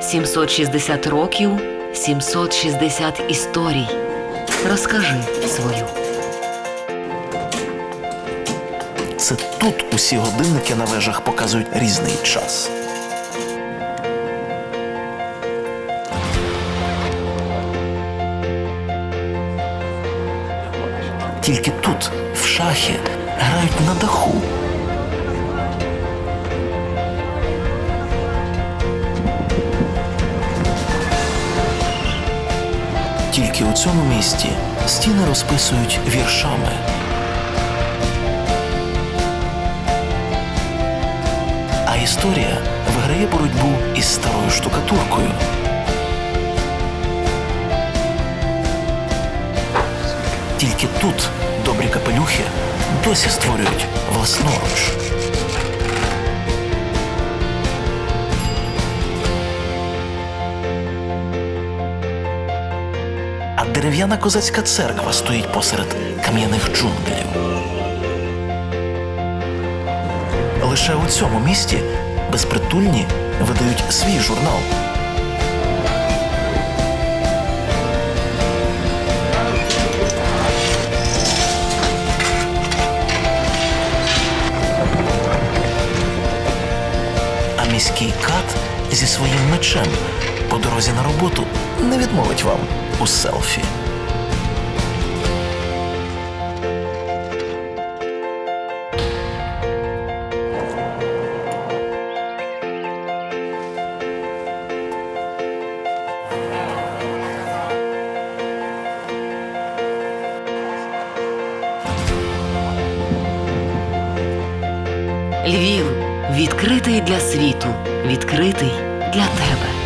760 років, 760 історій. Розкажи свою. Це тут усі годинники на вежах показують різний час. Тільки тут, в шахи, грають на даху. Тільки у цьому місті стіни розписують віршами. А історія виграє боротьбу із старою штукатуркою. Тільки тут добрі капелюхи досі створюють власноруч. А дерев'яна козацька церква стоїть посеред кам'яних джунглів. Лише у цьому місті безпритульні видають свій журнал. А міський кат зі своїм мечем по дорозі на роботу не відмовить вам у селфі. Львів відкритий для світу, відкритий для тебе.